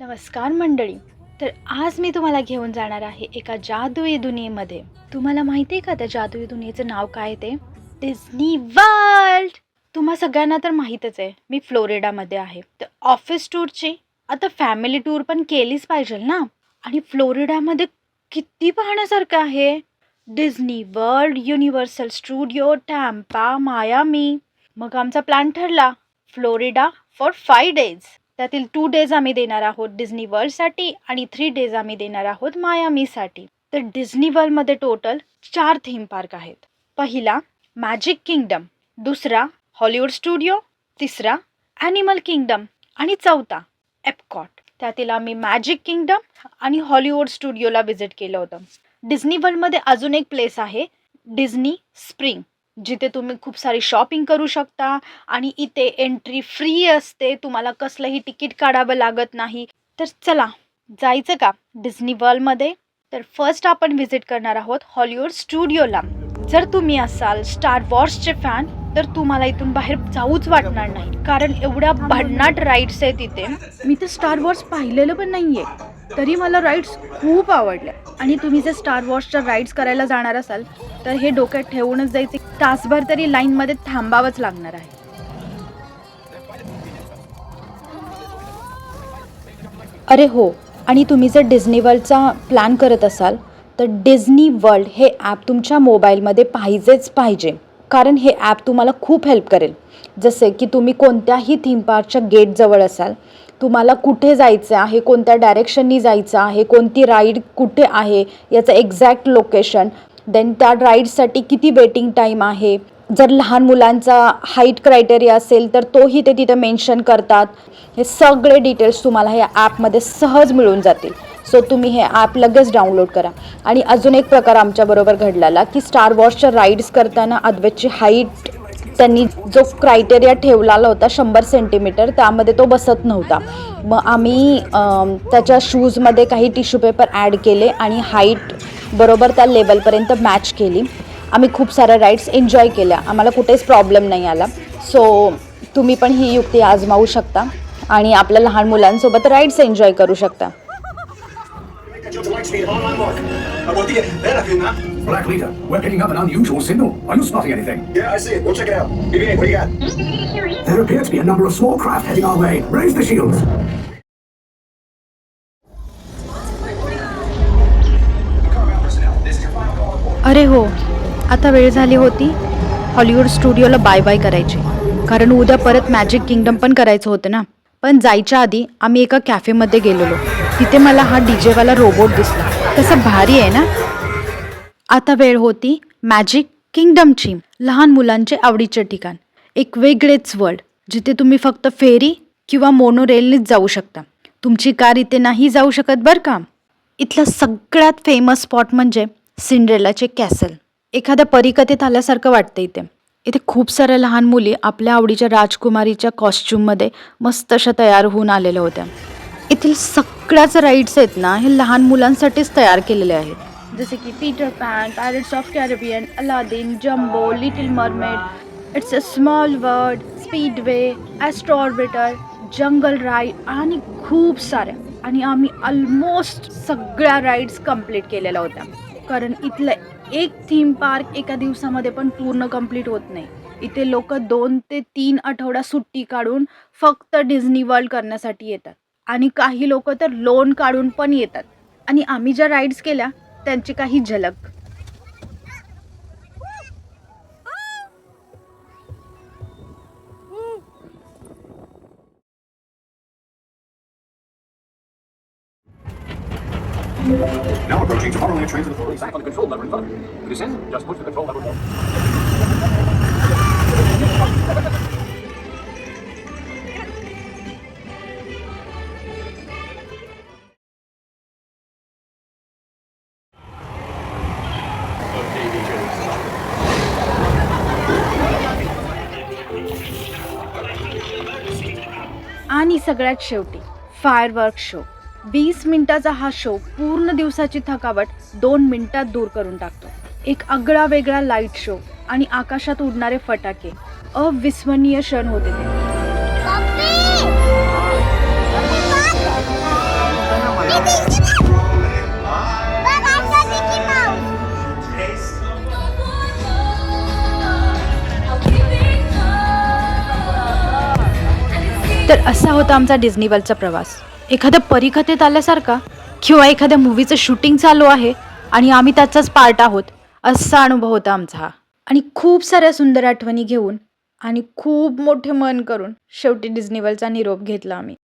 नमस्कार मंडळी. तर आज मी तुम्हाला घेऊन जाणार आहे एका जादुई दुनियेमध्ये. तुम्हाला माहिती आहे का त्या जादुई दुनियेचं नाव काय ते? डिझनी वर्ल्ड तुम्हा सगळ्यांना तर माहीतच आहे मी फ्लोरिडामध्ये आहे. तर ऑफिस टूरची आता फॅमिली टूर पण केलीच पाहिजे ना? आणि फ्लोरिडामध्ये किती पाहण्यासारखं आहे? Disney World Universal studio Tampa Miami मग आमचा प्लॅन ठरला फ्लोरिडा फॉर फाय डेज त्यातील टू डेज आम्ही देणार आहोत डिझनी वर्ल्डसाठी आणि थ्री डेज आम्ही देणार आहोत मायामीसाठी तर डिझनी वर्ल्डमध्ये टोटल चार थीम पार्क आहेत. पहिला मॅजिक किंगडम दुसरा हॉलिवूड स्टुडिओ तिसरा ॲनिमल किंगडम आणि चौथा एपकॉट त्यातील आम्ही मॅजिक किंगडम आणि हॉलिवूड स्टुडिओला व्हिजिट केलं होतं. डिझनी वर्ल्डमध्ये अजून एक प्लेस आहे डिझनी स्प्रिंग जिथे तुम्ही खूप सारी शॉपिंग करू शकता आणि इथे एंट्री फ्री असते. तुम्हाला कसलंही तिकीट काढावं लागत नाही. तर चला जायचं का? डिझनी वर्ल्डमध्ये तर फर्स्ट आपण व्हिजिट करणार आहोत हॉलिवूड स्टुडिओला जर तुम्ही असाल स्टार वॉर्सचे फॅन तर तुम्हाला इथून बाहेर जाऊच वाटणार नाही. कारण एवढ्या भन्नाट राईड्स आहेत इथे. मी तर स्टार वॉर्स पाहिलेलं पण नाही आहे तरी मला राईड्स खूप आवडल्या. आणि तुम्ही जर स्टार वॉर्सच्या राईड्स करायला जाणार असाल तर हे डोक्यात ठेवूनच जायचे. तासभर तरी लाईनमध्ये थांबावंच लागणार आहे. अरे हो आणि तुम्ही जर डिझनी वर्ल्डचा प्लॅन करत असाल तर डिझनी वर्ल्ड हे ॲप तुमच्या मोबाईलमध्ये पाहिजेच पाहिजे. कारण हे ॲप तुम्हाला खूप हेल्प करेल. जसे की तुम्ही कोणत्याही थीम पार्कच्या गेटजवळ असाल तुम्हाला कुठे जायचं आहे कोणत्या डायरेक्शननी जायचं आहे कोणती राईड कुठे आहे याचं एक्झॅक्ट लोकेशन देन त्या राईडसाठी किती वेटिंग टाईम आहे जर लहान मुलांचा हाईट क्रायटेरिया असेल तर तोही ते तिथे मेन्शन करतात. हे सगळे डिटेल्स तुम्हाला या ॲपमध्ये सहज मिळून जातील. सो तुम्ही हे ॲप लगेच डाउनलोड करा. आणि अजून एक प्रकार आमच्याबरोबर घडलेला की स्टार वॉर्सच्या राईड्स करताना अद्वैतची हाईट त्यांनी जो क्रायटेरिया ठेवलेला होता शंभर सेंटीमीटर त्यामध्ये तो बसत नव्हता. मग आम्ही त्याच्या शूजमध्ये काही टिश्यू पेपर ॲड केले आणि हाईट बरोबर त्या लेवलपर्यंत मॅच केली. आम्ही खूप साऱ्या राईड्स एन्जॉय केल्या. आम्हाला कुठेच प्रॉब्लेम नाही आला. सो तुम्ही पण ही युक्ती आजमावू शकता आणि आपल्या लहान मुलांसोबत राईड्स एन्जॉय करू शकता. Jump to Lightspeed online lock. Uh, buenos días. Ven aquí, man. Black Leader, we're picking up an unusual signal. Are you spotting anything? Yeah, I see it. Go check it out. BB-8, what do you got? There appear to be a number of small craft heading our way. Raise the shields. On board. अरे हो आता वेळ झाली होती Hollywood स्टुडिओला bye bye करायची कारण उद्या परत मॅजिक किंगडम पण करायचं होतं ना पण जायच्या आधी आम्ही एका कॅफेमध्ये गेलेलो तिथे मला हा डी जेवाला रोबोट दिसला. तसं भारी आहे ना? आता वेळ होती मॅजिक किंगडमची लहान मुलांचे आवडीचे ठिकाण. एक वेगळेच वर्ल्ड जिथे तुम्ही फक्त फेरी किंवा मोनोरेलनेच जाऊ शकता. तुमची कार इथे नाही जाऊ शकत बरं का? इथला सगळ्यात फेमस स्पॉट म्हणजे सिंड्रेलाचे कॅसल. एखाद्या परिकथेत आल्यासारखं वाटतं इथे. इथे खूप साऱ्या लहान मुली आपल्या आवडीच्या राजकुमारीच्या कॉस्च्युममध्ये मस्त अशा तयार होऊन आलेल्या होत्या. येथील सगळ्याच राईड्स आहेत ना हे लहान मुलांसाठीच तयार केलेले आहेत. जसे की Peter Pan pirates of Caribbean Aladdin jumbo little mermaid it's a small world speedway astro orbiter jungle ride आणि खूप साऱ्या. आणि आम्ही ऑलमोस्ट सगळ्या राईड्स कंप्लीट केलेल्या होत्या. कारण इथलं एक थीम पार्क एका दिवसामध्ये पण पूर्ण कंप्लीट होत नाही. इथे लोक दोन ते तीन आठवडा सुट्टी काढून फक्त डिझनी वर्ल्ड करण्यासाठी येतात. आणि काही लोक तर लोन काढून पण येतात आणि आम्ही ज्या राईड्स केल्या त्यांची काही झलक Now approaching Tomorrowland train to the floor. Back on the control lever in front of you. To descend, just push the control lever down. आणि सगळ्यात शेवटी फायरवर्क शो वीस मिनिटाचा हा शो पूर्ण दिवसाची थकावट दोन मिनिटात दूर करून टाकतो. एक आगळा वेगळा लाइट शो आणि आकाशात उडणारे फटाके अविस्मरणीय क्षण होते ते. तर असा होता आमचा डिझनीवलचा प्रवास. एखाद्या परिकथेत आल्यासारखा किंवा एखाद्या मूवीचं शूटिंग चालू आहे आणि आम्ही त्याचाच पार्ट आहोत असा अनुभव होता आमचा हा. आणि खूप साऱ्या सुंदर आठवणी घेऊन आणि खूप मोठे मन करून शेवटी डिझनीवलचा निरोप घेतला आम्ही.